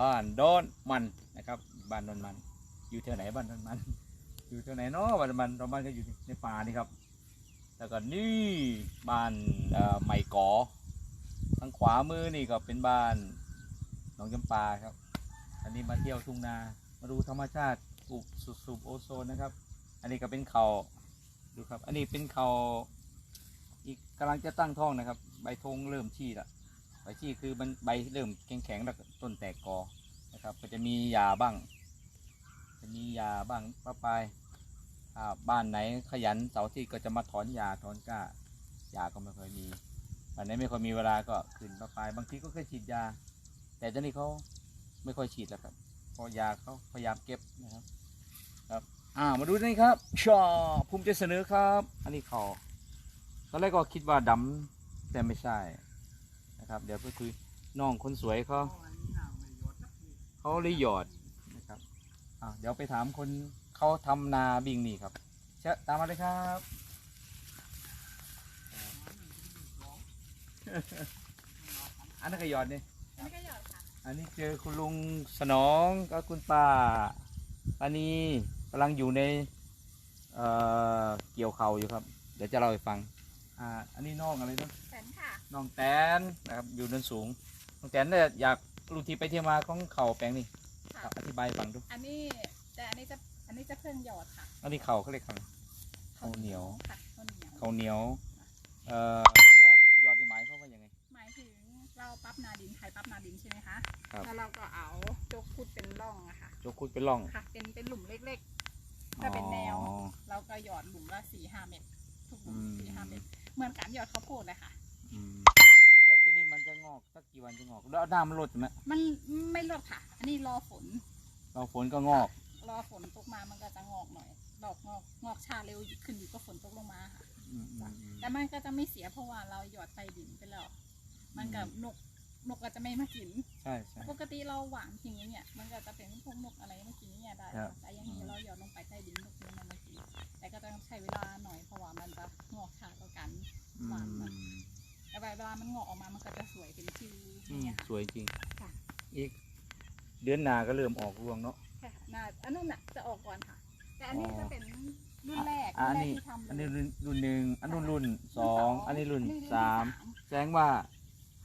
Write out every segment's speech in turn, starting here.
บ้านดอนมันนะครับ บ้านดอนมัน อยู่แถวไหนบ้านดอนมัน อยู่แถวไหนเนาะบ้านดอนมันดอนมันก็อยู่ในป่านี่ครับแล้วก็นี่บ้านใหม่กอทางขวามือนี่ก็เป็นบ้านหนองจำปาครับ อันนี้มาเที่ยวทุ่งนามาดูธรรมชาติปลูกสุสูบโอโซนนะครับ อันนี้ก็เป็นเขาดูครับ อันนี้เป็นเขาอีกกำลังจะตั้งท้องนะครับ ใบธงเริ่มชี้ละ ใบชี้คือมันใบเริ่มแข็งๆแล้วต้นแตกกอนะครับ ก็จะมียาบ้าง จะมียาบ้างป้าปลายอ่าบ้านไหนขยันเสาที่ก็จะมาถอนยาถอนก้ายาก็ไม่ค่อยมีบ้านไหนไม่ค่อยมีเวลาก็ขึ้นป้าปลายบางทีก็เคยฉีดยา แต่ตอนนี้เขาไม่ค่อยฉีดแล้วครับเพราะยาเขาพยายามเก็บนะครับครับอ่ามาดูนี่ครับชอภูมิใจเสนอครับ อันนี้เขาตอนแรกก็คิดว่าดำแต่ไม่ใช่ นะครับ เดี๋ยวไปคุยน้องคนสวยเขาเขาเลยหยอดนะครับอ่าเดี๋ยวไปถามคนเขาทำนาบิงนี่ครับเชะตามมาเลยครับ อันนั้นก็หยอดนี่ อันนี้ก็หยอดค่ะ อันนี้เจอคุณลุงสนองกับคุณป้าปานีกำลังอยู่ในเอ่อเกี่ยวเขาอยู่ครับ เดี๋ยวจะเล่าให้ฟัง อ่าอันนี้น้องอะไรนะแสนค่ะ น้องแตนนะครับอยู่เนินสูงน้องแตนเนี่ยอยากรู้ที่ไปที่มาของเขาแปลงนี่ค่ะ อธิบายให้ฟังดูอันนี้แต่อันนี้จะอันนี้จะเพิ่งหยอดค่ะอันนี้เขาเขาเรียกเขาอะไร ข้าวเหนียว ค่ะข้าวเหนียวเขาเหนียวเอ่อหยอดหยอดที่หมายเขามว่ายังไง หมายถึงเราปั๊บนาดินไทยปั๊บนาดินใช่ไหมคะครับ แล้วเราก็เอาจกพุดเป็นร่องอะค่ะ ยกคุดเป็นร่องค่ะ เป็นเป็นหลุมเล็ก ๆ ถ้าเป็นแนว อ๋อ เราก็หยอดหลุมละสี่ห้าเม็ดทุกหลุมอืม สี่ห้าเม็ด เหมือนการหยอดข้าวโพดเลยค่ะอืมแต่ทีนี้มันจะงอกสักกี่วันจะงอกแล้วหน้ามันลดไหมมันไม่ลดค่ะ อันนี้รอฝน เราฝนก็งอก รอฝนตกมามันก็จะงอกหน่อย ดอกงอกงอกช้าเร็วขึ้นอยู่กับฝนตกลงมาค่ะอืมอืมอืมแต่มันก็จะไม่เสียเพราะว่าเราหยอดใต้ดินไปแล้ว มันกับนก นกก็จะไม่มากิน ใช่ใช่ ปกติเราหวานทิ้งอย่างเงี้ย มันก็จะเป็นพวกนกอะไรมากินอย่างเงี้ยได้ ครับ แต่อยังนี้เราหยอดลงไปใต้ดินนกมันมากิน แต่ก็ต้องใช้เวลาหน่อยเพราะว่ามันจะงอกช้าต่อกัน อืหวานมมากแต่เวลามันงอกออกมา มันก็จะสวยเป็นคิวออืย่างมเงี้ยค่ะ สวยจริง ค่ะ อีก เดือนหนาก็เริ่มออกรวงเนาะใช่ค่ะน่าอันนู้นน่ะจะออกก่อนค่ะ แต่อันนี้อ๋อจะเป็นรุ่นแรกอะรุ่อันนแรกนี้ ที่ทำเลยอันนี้รุ่นรุ่นหนึ่งอันนู้นรุ่นสองอันนี้รุ่นรุ่นสามแสดงว่า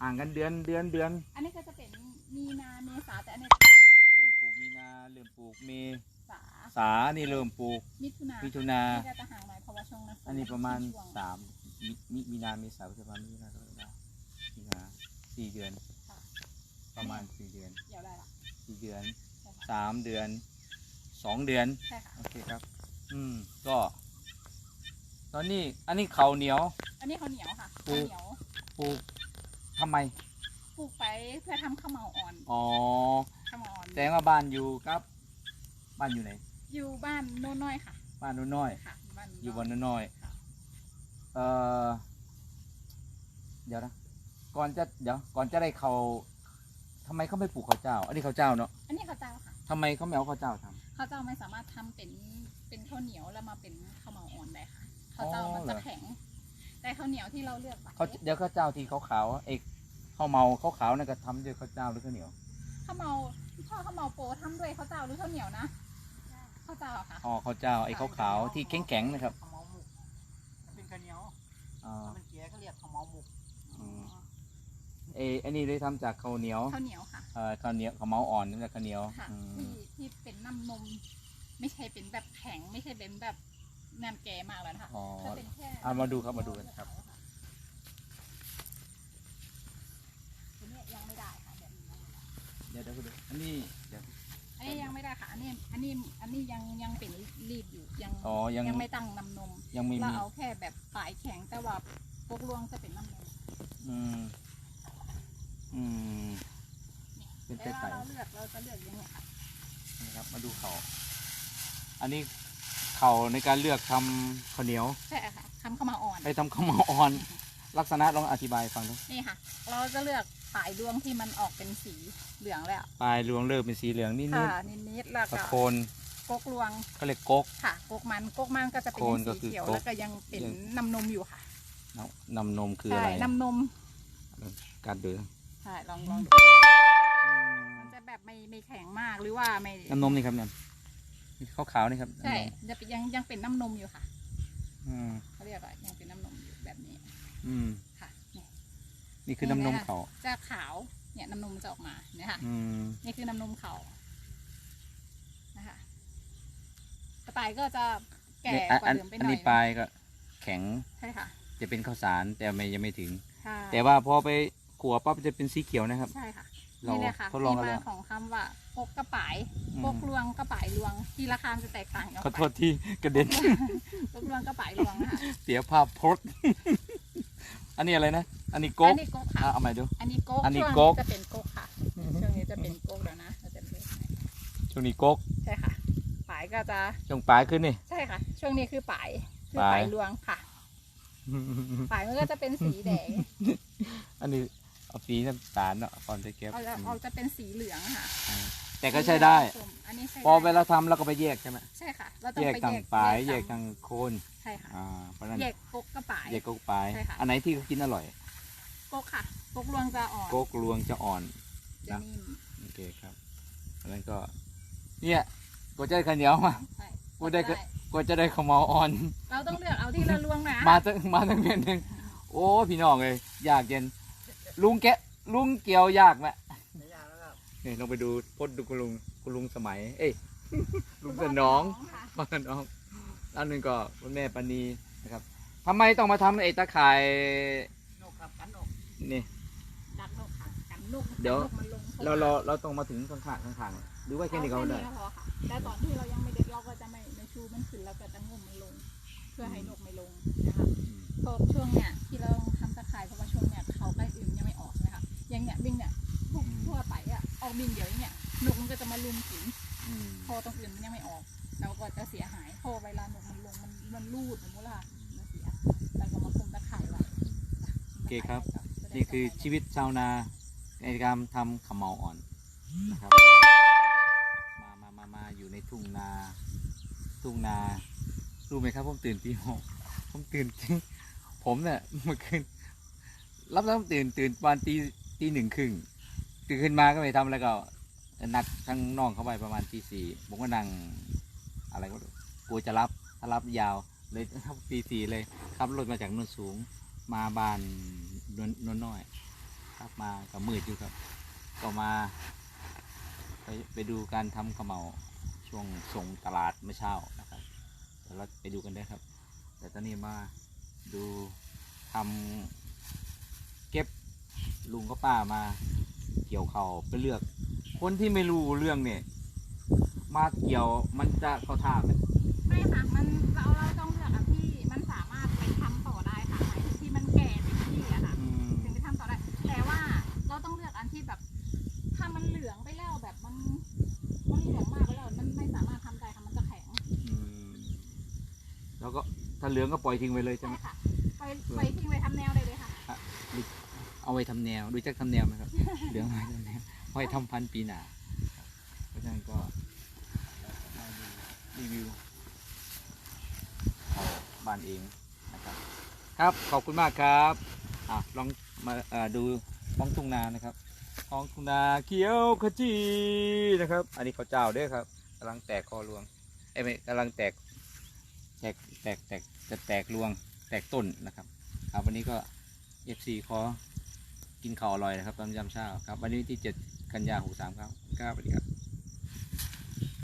ห่างกันเดือนเดือนเดือน อันนี้ก็จะเป็นมีนาเมษาแต่อันนี้เริ่มปลูกมีนาเริ่มปลูกเมษาษานี่เริ่มปลูกมิถุนามิถุนาก็จะห่างหน่อยเพราะว่าช่วงนั้นฝอันนี้ประมาณช่วงสามมิมิมีนาเมษาพฤษภามิถุนากรกฎามีนาสี่เดือน ค่ะประมาณสี่เดือนเดี๋ยวได้ละสี่เดือนใช่ค่ะสามเดือนสองเดือน ใช่ค่ะ โอเคครับ อืม ก็ ตอนนี้ อันนี้เขาวเหนียว อันนี้ข้าวเหนียวค่ะปลูข้าวกเหนียวปลูก ทำไม ปลูกไปเพื่อทำข้าวเหมาอ่อนอ๋อข้าวเหมาอ่อน แสดงว่าบ้านอยู่ครับ บ้านอยู่ไหน อยู่บ้านโน่นน้อยค่ะบ้านโน้นน้อย ค่ะบ้านอยู่บนโน้นน้อย ค่ะเอ่อเดี๋ยวนะ ก่อนจะ เดี๋ยว ก่อนจะได้เขาทำไมเขาไม่ปลูกข้าวเจ้า อันนี้ข้าวเจ้าเนาะอันนี้ข้าวเจ้าค่ะทำไมเขาไม่เอาข้าวเจ้าทำข้าวเจ้าไม่สามารถทำเป็นเป็นข้าวเหนียวแล้วมาเป็นข้าวเหมาอ่อนได้ค่ะข้าวเจ้าอ๋อมันเหรจะอแข็ง แต่ข้าวเหนียวที่เราเลือกไปเขาเดี๋ยวข้าวเจ้าที่ขาวๆเอกข้าวเมาขาวๆนั่นก็ทำด้วยข้าวเจ้าหรือข้าวเหนียวข้าวเหมาพ่อข้าวเหมาโปทำด้วยข้าวเจ้าหรือข้าวเหนียวนะข้าวเจ้าค่ะอ๋อข้าวเจ้าไอ้ขาวๆที่แข็งๆนะครับข้าวเหมาหมุกเป็นข้าวเหนียวอ๋อถ้ามันเกียก็เรียกข้าวเหมาหมุกอืมเอออันนี้ได้ทำจากข้าวเหนียวข้าวเหนียวค่ะ เอ่อข้าวเหนียวข้าวเมาอ่อนนี่แหละข้าวเหนียวค่ะอืมที่ที่เป็นน้ำนม ไม่ใช่เป็นแบบแข็งไม่ใช่เป็นแบบ น้ำแก่มากแล้วนะคะอ๋อจะเป็นแค่เอามาดูครับมาดูกันครับ ตัวเนี้ยยังไม่ได้ค่ะแบบนี้ยังไม่ได้เดี๋ยวเดี๋ยวดูอันนี้เดี๋ยว อันนี้ยังไม่ได้ค่ะ อันนี้ อันนี้ อันนี้ยังยังเป็นรีดอยู่ ยังอ๋อยัง ยังไม่ตั้งน้ำนม ยังไม่เรามีเอาแค่แบบปลายแข็งแต่ว่าปกลวงจะเป็นน้ำนมอืมอืม เป็นแต่ไก่ว่าเราเลือกเราจะเลือกอยังไงค่ะๆนะครับ มาดูเขา อันนี้ เขาในการเลือกทำข้าวเหนียวใช่ค่ะทำข้าวมาอ่อน ไปทำข้าวเมาอ่อน ลักษณะลองอธิบายฟังดูนี่ค่ะ เราจะเลือกปลายดวงที่มันออกเป็นสีเหลืองแล้ว ปลายรวงเริ่มเป็นสีเหลืองนิดค่ะนิดๆแล้วๆตะก็โคนกกลวงเขาเรียกก๊กค่ะกกมันกกมันก็จะเป็นโคนก็สีคือเขียวกก แล้วก็ยังเป็นยังน้ำนมอยู่ค่ะน้ำนำนมคือใช่อะไรน้ำนมการเดือใช่ลองลองดูอืมันมจะแบบไม่ไม่ว่าไม่ น้ำนมนี่ครับเนี่ย นี่ขาวๆนี่ครับใช่น้ำนมจะเป็นยังยังเป็นน้ำนมอยู่ค่ะอืมเขาเรียกว่ายังเป็นน้ำนมอยู่แบบนี้ อืมค่ะเนี่ยนี่คือน้ำนมเขาจะขาวเนี่ยน้ำนมจะออกมาเนี่ยค่ะอืมนี่คือน้ำนมเขานะคะต่อไปก็จะแก่เนี่ยอันกว่าอันเดิมไปหอันน่อยนี้ปลายก็แข็งใช่ค่ะ จะเป็นข้าวสารแต่ไม่ยังไม่ถึงใช่แต่ว่าพอไปขัวปั๊บจะเป็นสีเขียวนะครับ ใช่ค่ะ เรานี่เลยค่ะทดลองที่กันมาแล้ว ของคำว่ากกกระป๋ายอืมกกลวงกระป๋ายลวงที่ราคามันจะแตกต่างกันขอโทษที่กระเด็นกกลวงกระป๋ายลวงนะคะเสียภาพพจน์ อันนี้อะไรนะ อันนี้อัโก๊กนนี้กกค่ะอะ เอาใหม่ดู อันนี้กกอันนี้ช่วงก๊กจะเป็นกกค่ะช่วงนี้จะเป็นกกแล้วนะเราจะเลือกให้ช่วงนี้โก๊กใช่ค่ะปลายก็จะช่วงปลายขึ้นนี่ ใช่ค่ะ ช่วงนี้คือปลายคือปลาย ปลายลวงค่ะปลายมันก็จะเป็นสีแดง อันนี้ เอาสีน้ำตาลเนาะก่อนจะเก็บ เอาจะเอาจะเป็นสีเหลืองค่ะแต่ก็ใช้ได้อันนี้ใช้พอได้เวลาทำเราก็ไปแยกใช่ไหมใช่ค่ะ เราต้องแยกไปทางแยกปลายแยแยกกทางโคนใช่ค่ะอ่าเพราะฉะนั้นแยกกกกระป๋าย แยกก๊กปลายใช่ค่ะ อันไหนที่เขากินอร่อยกกค่ะกกลวงจะอ่อนโก๊กรวงจะอ่อน จะนิ่มโอเคครับอันนั้นก็ เนี่ยกว่าจะได้ข้าวเหนียวมา ใช่กว่าได้ก็กว่าจะได้ข้าวเหมาอ่อน เราต้องเลือกเอาที่ละลวงนะมาตั้งมาตั้งเดือนหนึ่งโอ้พี่น้องเลยยากเย็น ลุงแกะลุงเกี่ยวยากไหมไม่ยากแล้วครับนี่ลองไปดูพดดูคุณลุงคุณลุงสมัย เอ้ย ลุงสนองค่ะพ่อสนองอันหนึ่งก็คุณแม่ปานีนะครับทำไมต้องมาทำไอ้ตาข่าย นกครับกันนกนี่ ดักนกค่ะกันนกเดี๋ยว กันนกมันลงเราเราเราต้องมาถึงข้างๆข้างๆหรือว่าแค่นี้ก็เอาได้ก็พอค่ะแต่ตอนที่เรายังไม่เด็กเราก็จะไม่ไม่ชูมันขึ้นแล้วก็จะงมมันลง เพื่อให้นกไม่ลงนะคะเพราะช่วงเนี้ยที่เราทำตะข่ายเพราะว่าช่วงเนี้ยเขาใกล้อื่นยังไม่ ออกนะคะอย่างเนี้ยบิงเนี่ยทั่วทั่วไปอะออกบินเดี๋ยวเนี่ยนกมันก็จะมาลุมกินอืมพอตรงอื่นมันยังไม่ออกเราก็จะเสียหายพอเวลานกมันลงมันมันรูดสมมติว่ามันเสียแล้วก็มาคุมตะข่ายไว้โอเคครับ นี่คือชีวิตชาวนาในการทำขมเหลาอ่อนนะครับ มามามามาอยู่ในทุ่งนา ทุ่งนารู้ไหมครับผมตื่นตีหกผมตื่นจริงผมเนี่ยเมื่อคืนรับแล้วตื่นตื่นประมาณตี ตีหนึ่งครึ่งตื่นขึ้นมาก็ไม่ทำแล้วก็นัดทั้งน้องเข้าไปประมาณตีสี่ผมก็นั่งอะไรก็กลัวจะรับถ้ารับยาวเลยทับตีสี่เลยขับรถมาจากนนสูง มาบ้านนวลนน้อยครับมากับมืดอยู่ครับ ก็มา ไปไปดูการทำขมเหลาช่วงส่งตลาดเมื่อเช้านะครับเดี๋ยวเราไปดูกันได้ครับ แต่ตอนนี้มาดูทำ ลุงก็ป้ามา เกี่ยวเขาไปเลือก คนที่ไม่รู้เรื่องเนี่ย มาเกี่ยวมันจะเข้าท่าไหมไม่ค่ะ มันเราเราต้องเลือกอันที่ มันสามารถไปทำต่อได้ค่ะไหนที่มันแก่เต็มที่อะค่ะ อืมถึงไปทำต่อได้ แต่ว่าเราต้องเลือกอันที่แบบ ถ้ามันเหลืองไปแล้วแบบมัน มันเหลืองมากไปแล้วมันไม่สามารถทำได้ค่ะ มันจะแข็ง อืมแล้วก็ถ้าเหลืองก็ปล่อยทิ้งไว้เลยใช่ใช่ไหม ค่ะ ไปไปทิ้งไปทำแนวได้เลยค่ะ เอาไว้ทำแนวดูจักทำแนวไหมครับเหลืองไว้ทำแนวไว้ทำพันปีหนาเพราะฉะนั้นก็รีวิวเอาบ้านเองนะครับ ครับขอบคุณมากครับอะลองมาดูท้องทุ่งนานะครับท้องทุ่งนาเขียวขจีนะครับ อันนี้เขาเจ้าด้วยครับกำลังแตกคอรวงเอ้ไม่กำลังแตกแตกแตกแตกจะแตกรวงแตกต้นนะครับครับวันนี้ก็เอฟซีขอ กินข้าวอร่อยนะครับตอนยามเช้าครับ วันนี้ที่ 7 กันยาหกสามครับครับสวัสดีครับ